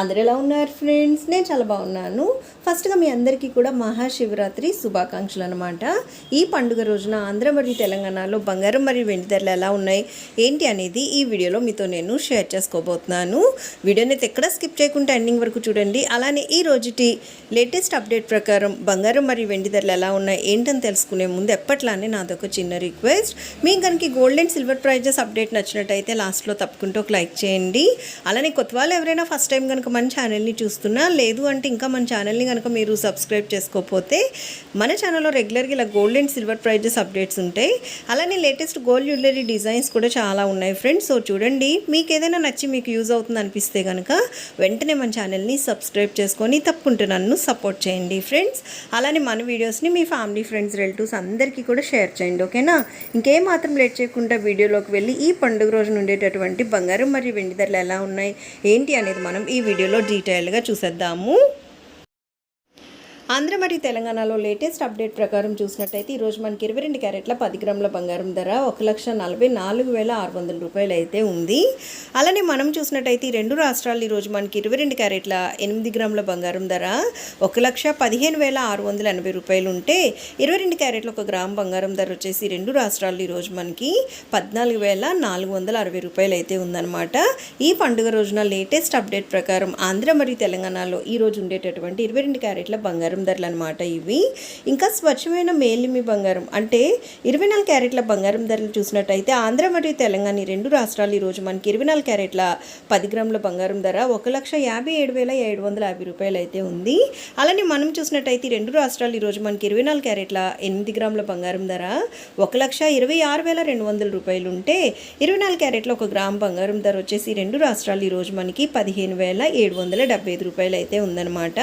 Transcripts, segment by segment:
అందరు ఎలా ఉన్నారు ఫ్రెండ్స్? నేను చాలా బాగున్నాను. ఫస్ట్గా మీ అందరికీ కూడా మహాశివరాత్రి శుభాకాంక్షలు అనమాట ఈ పండుగ రోజున ఆంధ్ర మరియు తెలంగాణలో బంగారం మరియు వెండి ధరలు ఎలా ఉన్నాయి? ఏంటి అనేది ఈ వీడియోలో మీతో నేను షేర్ చేసుకోబోతున్నాను. వీడియోని అయితే ఎక్కడ స్కిప్ చేయకుండా ఎండింగ్ వరకు చూడండి. అలానే ఈ రోజుటి లేటెస్ట్ అప్డేట్ ప్రకారం బంగారం మరియు వెండి ధరలు ఎలా ఉన్నాయి ఏంటని తెలుసుకునే ముందు ఎప్పట్లానే నాదొక చిన్న రిక్వెస్ట్. మీకు కనుక gold and silver prizes update నచ్చినట్టయితే లాస్ట్లో తప్పకుండా ఒక లైక్ చేయండి. అలానే కొత్త వాళ్ళు ఎవరైనా ఫస్ట్ టైం కనుక మన ఛానల్ని చూస్తున్నా లేదు అంటే ఇంకా మన ఛానల్ని కనుక మీరు సబ్స్క్రైబ్ చేసుకోకపోతే మన ఛానల్లో రెగ్యులర్గా ఇలా gold and silver prizes updates ఉంటాయి. అలానే లేటెస్ట్ గోల్డ్ జ్యువెలరీ డిజైన్స్ కూడా చాలా ఉన్నాయి ఫ్రెండ్స్ సో చూడండి మీకు ఏదైనా నచ్చి మీకు యూజ్ అవుతుంది అనిపిస్తే కనుక వెంటనే మన ఛానల్ని సబ్స్క్రైబ్ చేసుకొని తప్పకుండా నన్ను సపోర్ట్ చేయండి ఫ్రెండ్స్ అలానే మన వీడియోస్ని మీ ఫ్యామిలీ ఫ్రెండ్స్ రిలేటివ్స్ అందరికీ కూడా షేర్ చేయండి ఓకేనా ఇంకేం మాత్రం లేట్ చేయకుండా వీడియోలోకి వెళ్ళి ఈ పండుగ రోజున ఉండేటటువంటి బంగారం మరియు వెండి ధరలు ఎలా ఉన్నాయి ఏంటి అనేది మనం ఈ వీడియోలో డీటెయిల్గా చూసేద్దాము. ఆంధ్ర మరియు తెలంగాణలో లేటెస్ట్ అప్డేట్ ప్రకారం చూసినట్టయితే ఈరోజు మనకి ఇరవై రెండు క్యారెట్ల పది గ్రాముల బంగారం ధర ఒక లక్ష నలభై నాలుగు వేల ఆరు వందల రూపాయలు అయితే ఉంది. అలానే మనం చూసినట్టయితే ఈ రెండు రాష్ట్రాలు ఈరోజు మనకి ఇరవై రెండు క్యారెట్ల ఎనిమిది గ్రాముల బంగారం ధర ఒక లక్ష పదిహేను వేల ఆరు వందల ఎనభై రూపాయలు ఉంటే ఇరవై రెండు క్యారెట్ల ఒక గ్రామ్ బంగారం ధర వచ్చేసి రెండు రాష్ట్రాలు ఈరోజు మనకి పద్నాలుగు వేల నాలుగు వందల అరవై రూపాయలు అయితే ఉందన్నమాట. ఈ పండుగ రోజున లేటెస్ట్ అప్డేట్ ప్రకారం ఆంధ్ర మరియు తెలంగాణలో ఈ రోజు ఉండేటటువంటి ఇరవై రెండు క్యారెట్ల బంగారం ధరలు అనమాట ఇవి. ఇంకా స్వచ్ఛమైన మేలిమి బంగారం. అంటే ఇరవై నాలుగు క్యారెట్ల బంగారం ధరలు చూసినట్టయితే ఆంధ్ర మరియు తెలంగాణ ఈ రెండు రాష్ట్రాలు ఈరోజు మనకి ఇరవై నాలుగు క్యారెట్ల పది గ్రాముల బంగారం ధర ఒక లక్ష యాభై ఏడు వేల ఏడు వందల యాభై రూపాయలు అయితే ఉంది. అలానే మనం చూసినట్టయితే ఈ రెండు రాష్ట్రాలు ఈరోజు మనకి ఇరవై నాలుగు క్యారెట్ల ఎనిమిది గ్రాముల బంగారం ధర ఒక లక్ష ఇరవై ఆరు వేల రెండు వందల రూపాయలు ఉంటే ఇరవై నాలుగు క్యారెట్ల ఒక గ్రామ్ బంగారం ధర వచ్చేసి రెండు రాష్ట్రాలు ఈరోజు మనకి పదిహేను వేల ఏడు వందల డెబ్బై ఐదు రూపాయలు అయితే ఉందన్నమాట.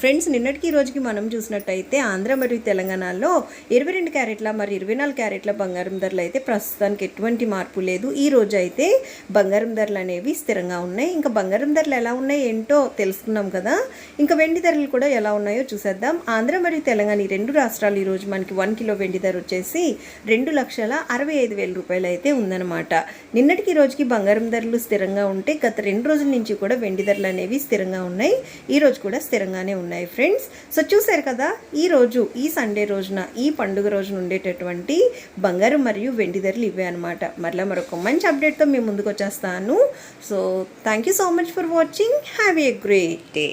ఫ్రెండ్స్ నిన్నటికి ఈ రోజుకి మనం చూసినట్టయితే ఆంధ్ర మరియు తెలంగాణలో ఇరవై రెండు క్యారెట్ల మరి ఇరవై నాలుగు క్యారెట్ల బంగారం ధరలు అయితే ప్రస్తుతానికి ఎటువంటి మార్పు లేదు. ఈ రోజు అయితే బంగారం ధరలు అనేవి స్థిరంగా ఉన్నాయి. ఇంకా బంగారం ధరలు ఎలా ఉన్నాయి ఏంటో తెలుసుకున్నాం కదా. ఇంకా వెండి ధరలు కూడా ఎలా ఉన్నాయో చూసేద్దాం. ఆంధ్ర మరియు తెలంగాణ ఈ రెండు రాష్ట్రాలు ఈరోజు మనకి వన్ కిలో వెండి ధర వచ్చేసి రెండు లక్షల అరవై ఐదు వేల రూపాయలు అయితే ఉందన్నమాట. నిన్నటికి ఈ రోజుకి బంగారం ధరలు స్థిరంగా ఉంటే గత రెండు రోజుల నుంచి కూడా వెండి ధరలు అనేవి స్థిరంగా ఉన్నాయి. ఈ రోజు కూడా స్థిరంగానే ఉన్నాయి ఫ్రెండ్స్. సో చూసారు కదా ఈరోజు ఈ సండే రోజున ఈ పండుగ రోజున ఉండేటటువంటి బంగారం మరియు వెండి ధరలు ఇవే అనమాట మరలా మరొక మంచి అప్డేట్తో మేము ముందుకు వచ్చేస్తాను. So thank you so much for watching have a great day